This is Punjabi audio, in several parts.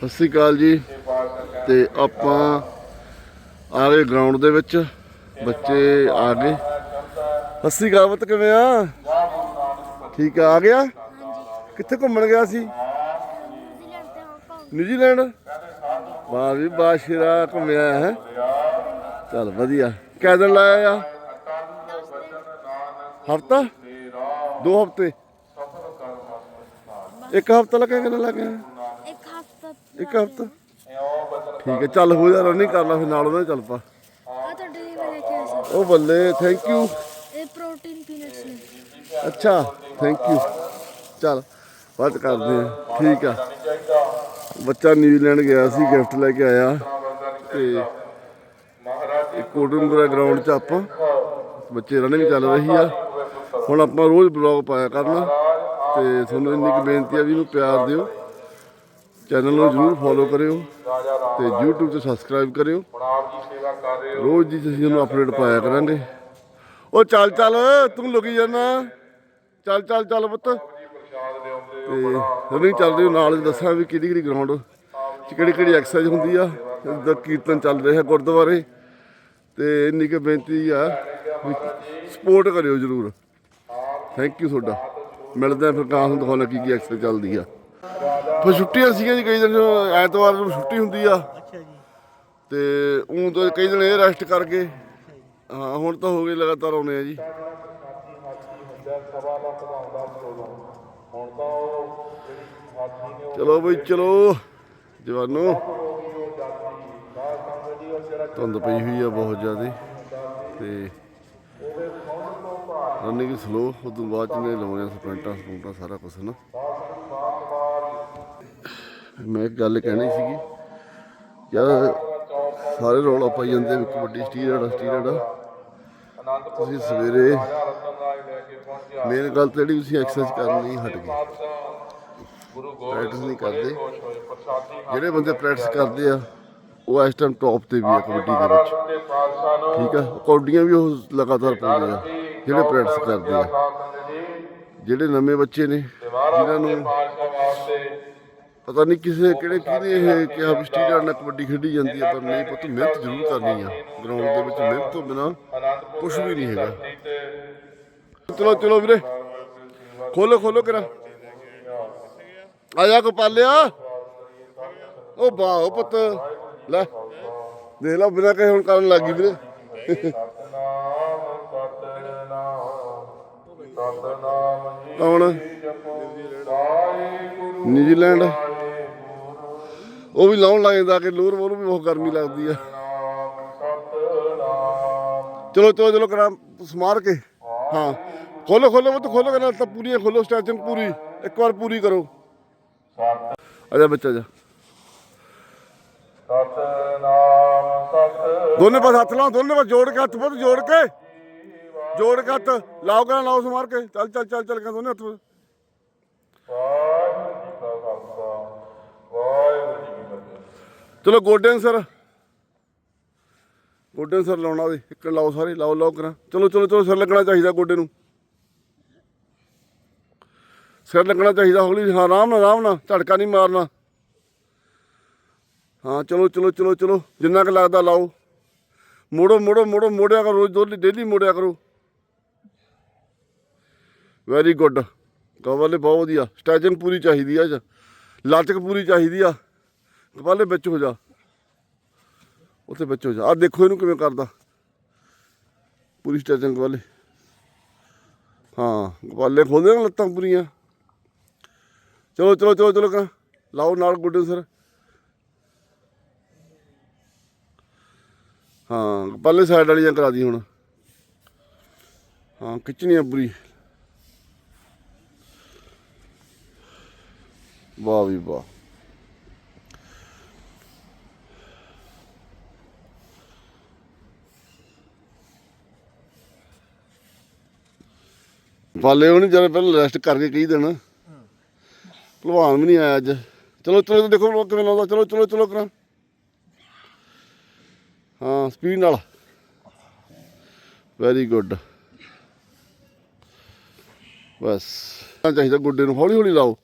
ਸਤਿ ਸ਼੍ਰੀ ਅਕਾਲ ਜੀ। ਤੇ ਆਪਾਂ ਆ ਗਏ ਗਰਾਊਂਡ ਦੇ ਵਿੱਚ। ਬੱਚੇ ਆ ਗਏ। ਸਤਿ ਸ਼੍ਰੀ ਅਕਾਲ ਪੁੱਤ, ਕਿਵੇਂ ਆ? ਠੀਕ ਆ ਆ ਗਿਆ? ਕਿੱਥੇ ਘੁੰਮਣ ਗਿਆ ਸੀ? ਨਿਊਜ਼ੀਲੈਂਡ। ਵਾਹ ਵੀ ਬਾਸ਼ਰਾ ਘੁੰਮਿਆ ਹੈ। ਚਲ ਵਧੀਆ। ਕਿਹ ਦਿਨ ਲਾਇਆ ਆ? ਹਫਤਾ? ਦੋ ਹਫ਼ਤੇ। ਇੱਕ ਹਫਤਾ ਲੱਗਿਆ ਕਿੰਨਾ ਲੱਗਿਆ ਇੱਕ ਹਫਤਾ ਠੀਕ ਹੈ ਚੱਲ ਹੋ ਜਾ ਰਨਿੰਗ ਕਰ ਲਾ ਫਿਰ ਨਾਲ ਉਹਨਾਂ ਚੱਲ ਪਾ। ਆ ਲੈ ਕੇ ਆਇਆ ਉਹ ਬੱਲੇ ਥੈਂਕ ਯੂ ਇਹ ਪ੍ਰੋਟੀਨ ਪੀਨਟਸ ਨੇ। ਅੱਛਾ ਥੈਂਕ ਯੂ ਚੱਲ ਬਾਤ ਕਰਦੇ ਆ। ਠੀਕ ਆ। ਬੱਚਾ ਨਿਊਜ਼ੀਲੈਂਡ ਗਿਆ ਸੀ ਗਿਫਟ ਲੈ ਕੇ ਆਇਆ। ਤੇ ਕੋਟਨਪੁਰਾ ਗਰਾਊਂਡ 'ਚ ਆਪਾਂ ਬੱਚੇ ਰਨਿੰਗ ਚੱਲ ਰਹੀ ਆ। ਹੁਣ ਆਪਾਂ ਰੋਜ਼ ਬਲੌਗ ਪਾਇਆ ਕਰਨਾ। ਤੇ ਤੁਹਾਨੂੰ ਇੰਨੀ ਕੁ ਬੇਨਤੀ ਆ ਵੀ ਇਹਨੂੰ ਪਿਆਰ ਦਿਓ। ਚੈਨਲ ਨੂੰ ਜਰੂਰ ਫੋਲੋ ਕਰਿਓ ਤੇ YouTube ਤੇ ਸਬਸਕ੍ਰਾਈਬ ਕਰਿਓ। ਰੋਜ਼ ਦੀ ਅਸੀਂ ਤੁਹਾਨੂੰ ਅਪਡੇਟ ਪਾਇਆ ਕਰਾਂਗੇ। ਉਹ ਚੱਲ ਚੱਲ, ਤੂੰ ਲੁਕੀ ਜਾਣਾ ਚੱਲ ਚੱਲ ਚੱਲ ਪੁੱਤ। ਤੇ ਰਨਿੰਗ ਚੱਲ ਰਹੀ ਨਾਲ ਦੱਸਾਂ ਵੀ ਕਿਹੜੀ ਕਿਹੜੀ ਗਰਾਊਂਡ ਚ ਕਿਹੜੀ ਕਿਹੜੀ ਐਕਸਰਸਾਈਜ਼ ਹੁੰਦੀ ਆ ਦਾ ਕੀਰਤਨ ਚੱਲ ਰਿਹਾ ਗੁਰਦੁਆਰੇ। ਤੇ ਇੰਨੀ ਕੁ ਬੇਨਤੀ ਆ ਸਪੋਰਟ ਕਰਿਓ ਜਰੂਰ। ਥੈਂਕ ਯੂ ਤੁਹਾਡਾ। ਮਿਲਦੇ ਆ ਫਿਰ ਕਾਂ ਨੂੰ ਦਿਖਾਉਣਾ ਕੀ ਕੀ ਐਕਸਰਸਾਈਜ਼ ਚੱਲਦੀ ਆ। ਫਿਰ ਛੁੱਟੀਆਂ ਸੀਗੀਆਂ ਜੀ ਕਈ ਦਿਨ ਐਤਵਾਰ ਨੂੰ ਛੁੱਟੀ ਹੁੰਦੀ ਆ। ਅੱਛਾ ਜੀ। ਤੇ ਉਹ ਤਾਂ ਕਈ ਦਿਨ ਇਹ ਰੈਸਟ ਕਰਕੇ ਹਾਂ ਹੁਣ ਤਾਂ ਹੋ ਗਏ ਲਗਾਤਾਰ ਆਉਣੇ ਆ ਜੀ। ਚਲੋ ਬਈ ਚਲੋ ਜਵਾਨੋ। ਧੁੰਦ ਪਈ ਹੋਈ ਆ ਬਹੁਤ ਜ਼ਿਆਦਾ। ਤੇ ਰਨਿੰਗ ਸਲੋ ਉਦੋਂ ਬਾਅਦ ਚ ਨੇ ਲਾਉਣੇ ਸਪ੍ਰਿੰਟਾਂ ਸਪ੍ਰਿੰਟਾਂ ਸਾਰਾ ਕੁਝ ਨਾ ਮੈਂ ਇੱਕ ਗੱਲ ਕਹਿਣੀ ਸੀਗੀ। ਯਾਰ ਸਾਰੇ ਰੌਲਾ ਪਾਈ ਜਾਂਦੇ ਵੀ ਕਬੱਡੀ ਸਟੀਰਡ ਸਟੀਰਡ ਤੁਸੀਂ ਸਵੇਰੇ ਮੇਨ ਗੱਲ ਤਾਂ ਜਿਹੜੀ ਤੁਸੀਂ ਐਕਸਰਸਾਈਜ਼ ਕਰਨੀ ਹਟ ਗਏ। ਪ੍ਰੈਕਟਿਸ ਨਹੀਂ ਕਰਦੇ। ਜਿਹੜੇ ਬੰਦੇ ਪ੍ਰੈਕਟਿਸ ਕਰਦੇ ਆ ਉਹ ਇਸ ਟਾਈਮ ਟੌਪ ਤੇ ਵੀ ਆ ਕਬੱਡੀ ਦੇ ਵਿੱਚ। ਠੀਕ ਆ? ਕੌਡੀਆਂ ਵੀ ਉਹ ਲਗਾਤਾਰ ਪਾਉਂਦੇ ਆ ਜਿਹੜੇ ਪ੍ਰੈਕਟਿਸ ਕਰਦੇ ਆ। ਜਿਹੜੇ ਨਵੇਂ ਬੱਚੇ ਨੇ ਜਿਨ੍ਹਾਂ ਨੂੰ ਪਤਾ ਨਹੀਂ ਕਿਸੇ ਕਿਹੜੇ ਕਿਹਨੇ ਇਹ ਕਿਹਾ ਵੀ ਸਟੀਡਰ ਨਾਲ ਕਬੱਡੀ ਖੇਡੀ ਜਾਂਦੀ ਹੈ ਪਰ ਨਹੀਂ ਪੁੱਤ, ਮਿਹਨਤ ਜ਼ਰੂਰ ਕਰਨੀ ਆ। ਗਰਾਊਂਡ ਦੇ ਵਿੱਚ ਮਿਹਨਤ ਤੋਂ ਬਿਨਾ ਕੁਝ ਵੀ ਨਹੀਂ ਹੈਗਾ। ਚਲੋ ਚਲੋ ਵੀਰੇ। ਖੋਲੋ ਖੋਲੋ ਕਰਾ। ਆ ਕੋ ਪਾਲਿਆ ਉਹ ਵਾਹ ਪੁੱਤ। ਲੈ, ਦੇਖ ਲਾ, ਬਿਨਾ ਕਹੇ ਹੁਣ ਕਰਨ ਲੱਗੀ ਵੀਰੇ। ਕੌਣ? ਨਿਊਜ਼ੀਲੈਂਡ। ਉਹ ਵੀ ਲਾਉਣ ਲੱਗ ਜਾਂਦਾ ਕਿ ਲੋਰ ਉਹਨੂੰ ਵੀ ਬਹੁਤ ਗਰਮੀ ਲੱਗਦੀ ਆ। ਚਲੋ ਚਲੋ ਚਲੋ ਕਰਾਂ ਸਮਾਰ ਕੇ। ਹਾਂ, ਖੋਲੋ ਖੋਲੋ ਉਹ ਖੋਲੋ ਕਰਾਂ ਤਾਂ ਪੂਰੀ, ਖੋਲੋ ਸਟੈਚਿੰਗ ਪੂਰੀ, ਇੱਕ ਵਾਰ ਪੂਰੀ ਕਰੋ। ਆ ਬੱਚਾ ਜਾ। ਸਤਨਾਮ ਸਤ ਦੋਨੇ ਪਾਸ ਹੱਥ ਲਾਓ, ਦੋਨੇ ਪਾਸ ਜੋੜ ਕੇ ਹੱਥ ਬਹੁਤ ਜੋੜ ਕੇ। ਜੋੜ ਕੇ ਹੱਥ ਲਾਓ, ਕਰਾਂ ਲਾਓ ਸਮਾਰ ਕੇ। ਚੱਲ ਚੱਲ ਚੱਲ ਚੱਲ ਕੇ ਦੋਨੇ ਹੱਥ ਵਾਹਿਗੁਰੂ ਜੀ ਕਾ ਖਾਲਸਾ ਵਾਹਿਗੁਰੂ ਜੀ ਕੀ ਫਤਿਹ ਚਲੋ ਗੋਡਿਆਂ ਨੂੰ ਸਰ। ਗੋਡਿਆਂ ਨੂੰ ਸਰ ਲਾਉਣਾ ਦੇ ਇੱਕ ਲਾਓ ਸਾਰੇ, ਲਾਓ ਲਾਓ ਕਰਾਂ। ਚਲੋ ਚਲੋ ਚਲੋ, ਸਿਰ ਲੱਗਣਾ ਚਾਹੀਦਾ ਗੋਡੇ ਨੂੰ। ਸਿਰ ਲੱਗਣਾ ਚਾਹੀਦਾ ਹੌਲੀ। ਹਾਂ, ਆਰਾਮ ਨਾਲ ਆਰਾਮ ਨਾਲ, ਝਟਕਾ ਨਹੀਂ ਮਾਰਨਾ। ਹਾਂ, ਚਲੋ ਚਲੋ ਚਲੋ ਚਲੋ, ਜਿੰਨਾ ਕੁ ਲੱਗਦਾ ਲਾਓ। ਮੋੜੋ ਮੋੜੋ ਮੋੜੋ, ਮੋੜਿਆ ਕਰੋ, ਰੋਜ਼ ਦੋਲੀ ਡੇਲੀ ਮੋੜਿਆ ਕਰੋ। ਵੈਰੀ ਗੁੱਡ ਕਵਰ ਕਵਲੇ ਬਹੁਤ ਵਧੀਆ। ਸਟੈਚਿੰਗ ਪੂਰੀ ਚਾਹੀਦੀ ਆ ਅੱਜ। ਲਚਕ ਪੂਰੀ ਚਾਹੀਦੀ ਆ। ਕਪਾਲੇ ਵਿੱਚ ਹੋ ਜਾ। ਉੱਥੇ ਵਿੱਚ ਹੋ ਜਾ। ਆ ਦੇਖੋ ਇਹਨੂੰ ਕਿਵੇਂ ਕਰਦਾ। ਪੂਰੀ ਸਟੈਚਿੰਗ ਵਾਲੇ ਹਾਂ ਕਪਾਲੇ ਖੋਲਦੇ ਨਾ ਲੱਤਾਂ ਪੂਰੀਆਂ। ਚਲੋ ਚਲੋ ਚਲੋ ਚਲੋ ਕਰਾਂ ਲਾਓ ਨਾਲ ਗੁੱਡੇ ਸਰ। ਹਾਂ ਕਪਾਲੇ ਸਾਈਡ ਵਾਲੀਆਂ ਕਰਾ ਦੀ ਹੁਣ। ਹਾਂ, ਖਿੱਚਣੀਆਂ ਪੂਰੀ। ਵਾਹ ਵੀ ਵਾਹ। ਪਾਲੇ ਉਹਨੇ ਜਦ ਪਹਿਲਾਂ ਰੈਸਟ ਕਰਕੇ ਕਹੀ ਦੇਣਾ ਭਲਵਾਨ ਵੀ ਨਹੀਂ ਆਇਆ ਅੱਜ। ਚਲੋ ਚਲੋ ਦੇਖੋ ਲੋਕ ਕਿਵੇਂ ਲਾਉਂਦਾ। ਚਲੋ ਚਲੋ ਚਲੋ ਕਰਾਂ। ਹਾਂ ਸਪੀਡ ਨਾਲ। ਵੈਰੀ ਗੁੱਡ ਬਸ। ਚਾਹੀਦਾ ਗੁੱਡੇ ਨੂੰ, ਹੌਲੀ ਹੌਲੀ ਲਾਓ।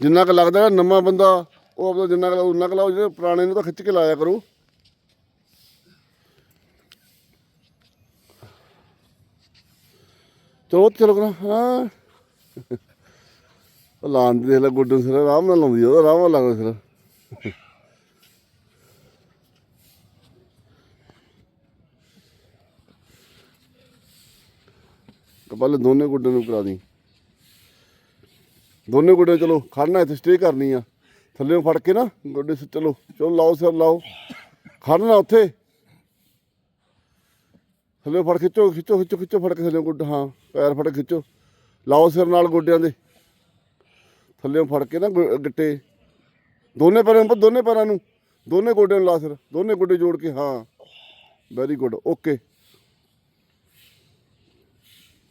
ਜਿੰਨਾ ਕੁ ਲੱਗਦਾ, ਨਵਾਂ ਬੰਦਾ, ਉਹ ਆਪਦਾ ਜਿੰਨਾ ਕੁ ਲਾਓ ਉਨਾ ਕੁ ਲਾਓ ਜਿਹੜੇ ਪੁਰਾਣੇ ਨੂੰ ਤਾਂ ਖਿੱਚ ਕੇ ਲਾਇਆ ਕਰੋ। ਚਲੋ ਚਲੋ ਕਰਾਂ, ਹਾਂ। ਉਹ ਦੇ ਲੈ ਗੁੱਡਨ ਸਿਰ, ਆਰਾਮ ਨਾਲ ਲਾਉਂਦੀ ਉਹਦਾ ਆਰਾਮ ਨਾਲ ਲੱਗਦਾ ਸਿਰ। ਕਪਲ ਦੋਨੇ ਗੁੱਡਨ ਨੂੰ ਕਰਾ ਦੀ। ਦੋਨੇ ਗੁੱਡੇ ਚਲੋ, ਖੜਨਾ ਇੱਥੇ ਸਟੇ ਕਰਨੀ ਆ। ਥੱਲੇੋਂ ਫੜ ਕੇ ਨਾ, ਗੁੱਡੇ ਚਲੋ ਚਲੋ ਲਾਓ ਸਿਰ, ਲਾਓ। ਖੜਨਾ ਉੱਥੇ। ਥੱਲੇ ਫੜ ਖਿੱਚੋ ਖਿੱਚੋ ਖਿੱਚੋ ਖਿੱਚੋ ਫੜ ਕੇ ਥੱਲੇ ਗੁੱਡ, ਹਾਂ, ਪੈਰ ਫੜ ਕੇ ਖਿੱਚੋ। ਲਾਓ ਸਿਰ ਨਾਲ ਗੋਡਿਆਂ ਦੇ। ਥੱਲੇੋਂ ਫੜ ਕੇ ਨਾ ਗੁ- ਗਿੱਟੇ। ਦੋਨੇ ਪੈਰਾਂ ਨੂੰ ਦੋਨੇ ਪੈਰਾਂ ਨੂੰ। ਦੋਨੇ ਗੋਡਿਆਂ ਨੂੰ ਲਾ ਸਿਰ, ਦੋਨੇ ਗੋਡੇ ਜੋੜ ਕੇ, ਹਾਂ। ਵੈਰੀ ਗੁੱਡ ਓਕੇ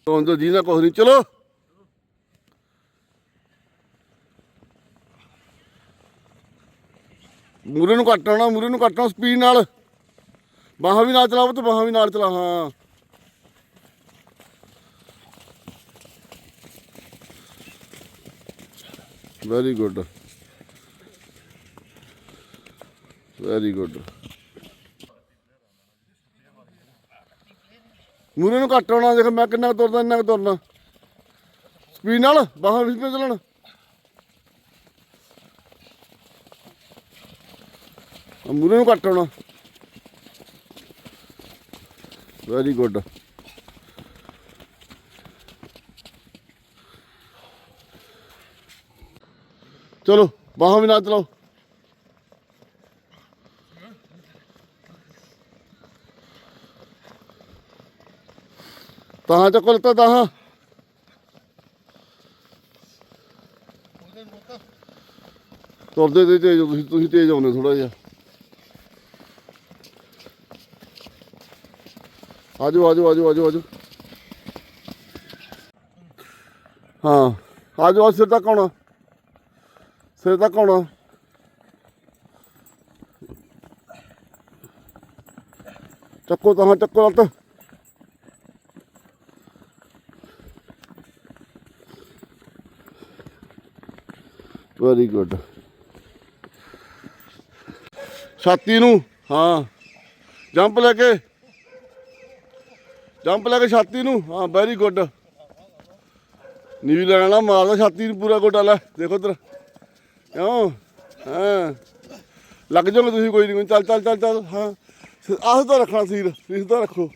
ਤੋਂ ਜੋ ਜੀ ਨਾ ਕੁਛ ਨਹੀਂ, ਚਲੋ। ਮੂਰੇ ਨੂੰ ਕੱਟ ਆਉਣਾ, ਮੂਰੇ ਨੂੰ ਕੱਟਣਾ ਸਪੀਡ ਨਾਲ। ਬਾਹਾਂ ਵੀ ਨਾਲ ਚਲਾਓ ਤੇ ਬਾਹਾਂ ਵੀ ਨਾਲ ਚਲਾ, ਹਾਂ। ਵੈਰੀ ਗੁੱਡ ਵੈਰੀ ਗੁੱਡ ਮੂਰੇ ਨੂੰ ਕੱਟ ਆਉਣਾ, ਦੇਖ ਮੈਂ ਕਿੰਨਾ ਕੁ ਤੁਰਦਾ, ਇੰਨਾ ਕੁ ਤੁਰਨਾ ਸਪੀਡ ਨਾਲ ਬਾਹਾਂ ਵੀ ਚੱਲਣ? ਮੂਰੇ ਨੂੰ ਕੱਟ ਆਉਣਾ। ਵੈਰੀ ਗੁੱਡ ਚਲੋ, ਬਾਹਾਂ ਵੀ ਨਾ ਚਲਾਓ। ਤਾਂ ਚੱਕੋ ਲੱਤਾ ਤਾਂ ਤੁਰਦੇ ਤੇ ਤੇਜ਼ ਹੋ, ਤੁਸੀਂ ਤੁਸੀਂ ਤੇਜ਼ ਆਉਂਦੇ ਥੋੜਾ ਜਿਹਾ। ਆਜੋ ਆਜੋ ਆਜੋ ਆਜੋ ਆਜੋ। ਹਾਂ, ਆਜੋ ਆ ਸਿਰ ਤੱਕ ਆਉਣਾ। ਸਿਰ ਤੱਕ ਆਉਣਾ। ਚੱਕੋ ਤਾਂ ਚੱਕੋ ਲੱਤ। ਵੈਰੀ ਗੁੱਡ ਛਾਤੀ ਨੂੰ, ਹਾਂ, ਜੰਪ ਲੈ ਕੇ। ਜੰਪ ਲੈ ਕੇ ਛਾਤੀ ਨੂੰ। ਹਾਂ ਵੈਰੀ ਗੁੱਡ ਨੀਵੀ ਲੈਣਾ ਮਾਰਦਾ ਛਾਤੀ ਨੂੰ ਪੂਰਾ ਗੋਡਾ ਲੈ। ਦੇਖੋ ਉਧਰ ਕਿਉਂ? ਹਾਂ। ਲੱਗ ਜਾਓਗੇ ਤੁਸੀਂ ਕੋਈ ਨਹੀਂ ਚੱਲ ਚੱਲ ਚੱਲ ਚੱਲ। ਹਾਂ। ਆਹ ਤਾਂ ਰੱਖਣਾ ਸੀਰ। ਸੀਰ ਤਾਂ ਰੱਖੋ।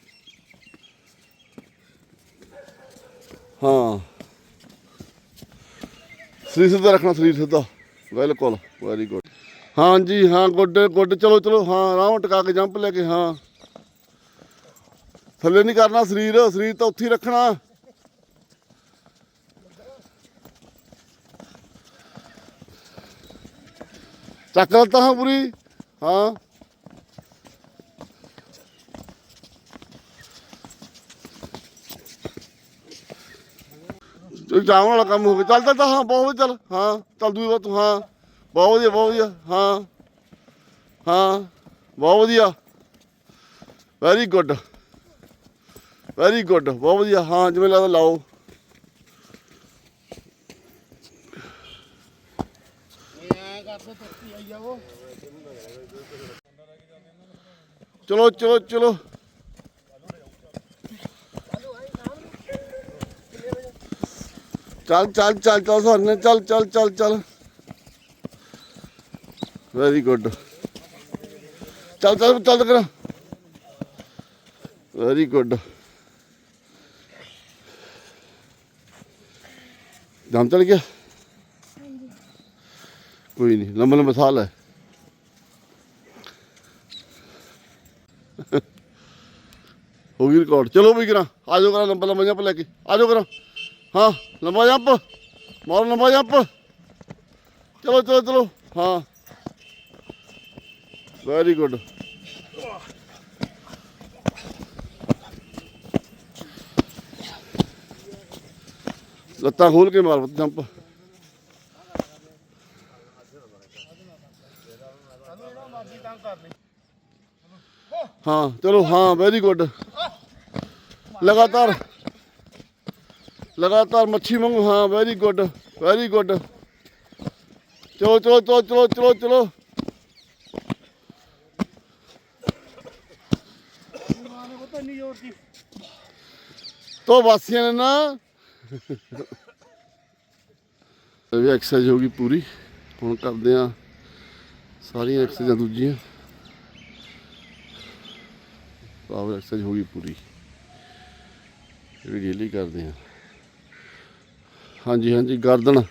ਹਾਂ। ਸਰੀਰ ਸਿੱਧਾ ਰੱਖਣਾ ਸਰੀਰ ਸਿੱਧਾ। ਬਿਲਕੁਲ। ਵੈਰੀ ਗੁੱਡ ਹਾਂਜੀ, ਹਾਂ, ਗੁੱਡ ਗੁੱਡ। ਚਲੋ ਚਲੋ। ਹਾਂ ਆਰਾਮ ਟਕਾ ਕੇ ਜੰਪ ਲੈ ਕੇ, ਹਾਂ। ਥੱਲੇ ਨਹੀਂ ਕਰਨਾ ਸਰੀਰ ਸਰੀਰ ਤਾਂ ਉੱਥੇ ਹੀ ਰੱਖਣਾ। ਚੱਕ ਲਤਾ ਹਾਂ ਪੂਰੀ, ਹਾਂ। ਜਾਣ ਵਾਲਾ ਕੰਮ ਹੋ ਗਿਆ। ਚੱਲ ਚੱਲ ਹਾਂ, ਬਹੁਤ ਵਧੀਆ, ਚੱਲ, ਹਾਂ। ਚੱਲ ਦੂਈ ਵਾਰ ਤੂੰ, ਹਾਂ। ਬਹੁਤ ਵਧੀਆ ਬਹੁਤ ਵਧੀਆ, ਹਾਂ। ਹਾਂ, ਬਹੁਤ ਵਧੀਆ। ਵੈਰੀ ਗੁੱਡ ਵੈਰੀ ਗੁੱਡ ਬਹੁਤ ਵਧੀਆ। ਹਾਂ, ਜਿਵੇਂ ਲੱਗਦਾ ਲਾਓ। ਚਲੋ ਚਲੋ ਚਲੋ। ਚੱਲ ਚੱਲ ਚੱਲ ਚੱਲ ਸਰਨੇ ਚੱਲ ਚੱਲ ਚੱਲ ਚੱਲ। ਵੈਰੀ ਗੁੱਡ ਚੱਲ ਚੱਲ ਚੱਲ ਕਰ ਵੈਰੀ ਗੁੱਡ ਦਮ ਚਲ ਗਿਆ? ਕੋਈ ਨਹੀਂ ਲੰਮਾ ਲੰਮਾ ਸਾਹ ਲੈ। ਹੋ ਗਈ ਰਿਕਾਰਡ ਚਲੋ ਵੀ ਕਰਾਂ। ਆ ਜਾਓ ਕਰਾਂ ਲੰਬਾ ਲੰਬਾ ਜੰਪ ਲੈ ਕੇ। ਆ ਜਾਓ ਕਰਾਂ। ਹਾਂ ਲੰਬਾ ਜੰਪ ਮਾਰੋ ਲੰਬਾ ਜੰਪ ਚਲੋ ਚਲੋ ਚਲੋ। ਹਾਂ। ਵੈਰੀ ਗੁੱਡ ਲੱਤਾਂ ਖੋਲ ਕੇ ਮਾਰ ਜੰਪ। ਹਾਂ ਚਲੋ ਹਾਂ ਵੈਰੀ ਗੁੱਡ ਲਗਾਤਾਰ ਲਗਾਤਾਰ ਮੱਛੀ ਵਾਂਗੂ ਹਾਂ ਵੈਰੀ ਗੁੱਡ ਵੈਰੀ ਗੁੱਡ ਚਲੋ ਚਲੋ ਚਲੋ ਚਲੋ ਚਲੋ ਚਲੋ। ਤੋ ਵਾਸੀਆਂ ਨੇ ਨਾ ਵੀ ਐਕਸਰਸਾਈਜ਼ ਹੋ ਗਈ ਪੂਰੀ। ਹੁਣ ਕਰਦੇ ਆ ਸਾਰੀਆਂ ਐਕਸਰਸਾਈਜ਼ਾਂ ਦੂਜੀਆਂ। ਪਾਵਰ ਐਕਸਰਸਾਈਜ਼ ਹੋ ਗਈ ਪੂਰੀ। ਇਹ ਵੀ ਡੇਲੀ ਕਰਦੇ ਆ ਹਾਂਜੀ ਹਾਂਜੀ ਗਰਦਨ।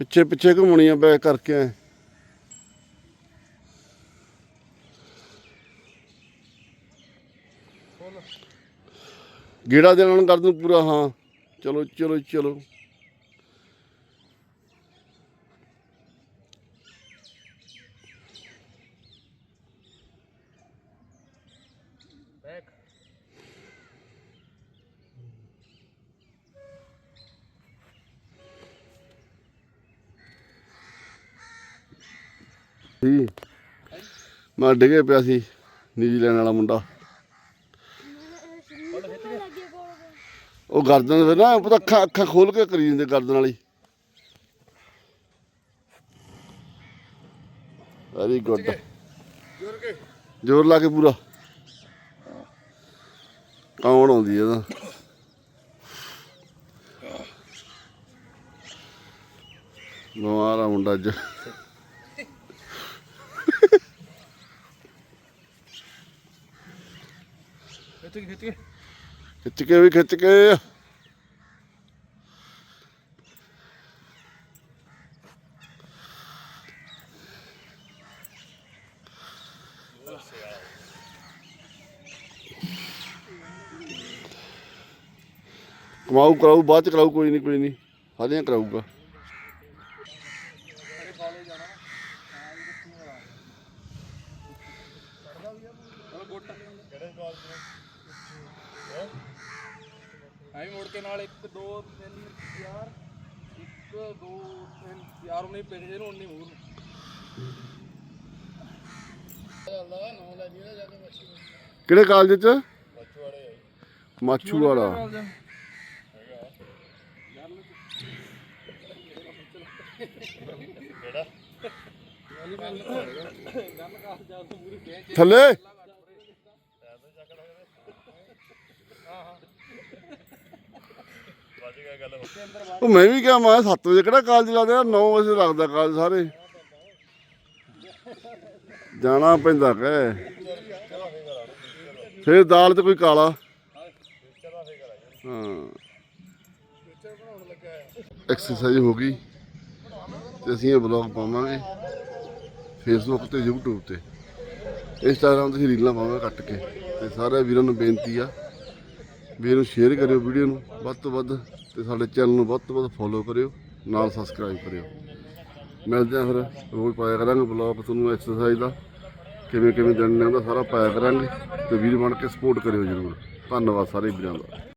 ਪਿੱਛੇ ਪਿੱਛੇ ਘੁੰਮਣੀ ਆ ਬੈਕ ਕਰਕੇ। ਐਂ। ਗੇੜਾ ਦੇਣ ਨਾਲ ਕਰ ਦੂੰ ਪੂਰਾ, ਹਾਂ। ਚਲੋ ਚਲੋ ਚਲੋ। ਸੀ ਮੈਂ ਡਿੱਗੇ ਪਿਆ ਸੀ ਨਿਊਜ਼ੀਲੈਂਡ ਵਾਲਾ ਮੁੰਡਾ ਲੱਗੇ ਕੋਲ ਉਹ ਗਰਦਨ ਫਿਰ ਨਾ ਪਤਾ ਅੱਖਾਂ ਅੱਖਾਂ ਖੋਲ ਕੇ ਕਰੀ ਜਾਂਦੇ ਗਰਦਨ ਵਾਲੀ। ਵੈਰੀ ਗੁੱਡ ਜੋਰ ਕੇ। ਜ਼ੋਰ ਲਾ ਕੇ ਪੂਰਾ। ਕੌਣ ਆਉਂਦੀ ਇਹਦਾ? ਆ ਮੁੰਡਾ ਅੱਜ। ਖਿੱਚ ਕੇ। ਖਿੱਚ ਕੇ ਵੀ ਖਿੱਚ ਕੇ। ਕਮਾਊ ਕਰਾਊ, ਬਾਅਦ ਚ ਕਰਾਊ, ਕੋਈ ਨਹੀਂ ਕੋਈ ਨਹੀਂ ਹਾਲੇ ਕਰਾਊਗਾ। ਐਂ ਮੁੜ ਕੇ ਨਾਲ 1 2 3 4 1 2 3 4 ਉਹਨੇ ਪਿੰਡ ਜੇ ਨੂੰ ਉਨੀ ਮੂਰ ਕਿਹੜੇ ਕਾਲਜ ਚ? ਮਾਛੂ ਵਾਲਾ। ਥੱਲੇ। ਉਹ ਮੈਂ ਵੀ ਕਿਹਾ, ਮੈਂ 7 ਵਜੇ ਕਿਹੜਾ ਕਾਲਜ ਲੱਗਦਾ ਯਾਰ 9 ਵਜੇ ਲੱਗਦਾ ਕਾਲਜ ਸਾਰੇ। ਜਾਣਾ ਪੈਂਦਾ ਕਹੇ। ਫਿਰ ਦਾਲ ਤੇ ਕੋਈ ਕਾਲਾ। ਹਾਂ। ਐਕਸਰਸਾਈਜ਼ ਹੋ ਗਈ। ਤੇ ਅਸੀਂ ਇਹ ਬਲੌਗ ਪਾਵਾਂਗੇ। ਫੇਸਬੁੱਕ ਤੇ YouTube ਤੇ। ਇੰਸਟਾਗ੍ਰਾਮ ਤੇ ਅਸੀਂ ਰੀਲਾਂ ਪਾਵਾਂਗੇ ਕੱਟ ਕੇ। ਤੇ ਸਾਰੇ ਵੀਰਾਂ ਨੂੰ ਬੇਨਤੀ ਆ। ਵੀ ਇਹਨੂੰ ਸ਼ੇਅਰ ਕਰਿਓ ਵੀਡੀਓ ਨੂੰ ਵੱਧ ਤੋਂ ਵੱਧ ਤੇ ਸਾਡੇ ਚੈਨਲ ਨੂੰ ਵੱਧ ਤੋਂ ਵੱਧ ਫੋਲੋ ਕਰਿਓ, ਨਾਲ ਸਬਸਕ੍ਰਾਈਬ ਕਰਿਓ। ਮਿਲਦੇ ਆ ਫਿਰ, ਰੋਜ਼ ਪਾਇਆ ਕਰਾਂਗੇ ਬਲੌਗ ਤੁਹਾਨੂੰ ਐਕਸਰਸਾਈਜ਼ ਦਾ। ਕਿਵੇਂ ਕਿਵੇਂ ਜਾਣਨਾ ਉਹਦਾ ਸਾਰਾ ਪਾਇਆ ਕਰਾਂਗੇ ਤੇ ਵੀਰ ਬਣ ਕੇ ਸਪੋਰਟ ਕਰਿਓ ਜਰੂਰ। ਧੰਨਵਾਦ ਸਾਰੇ ਵੀਰਾਂ ਦਾ।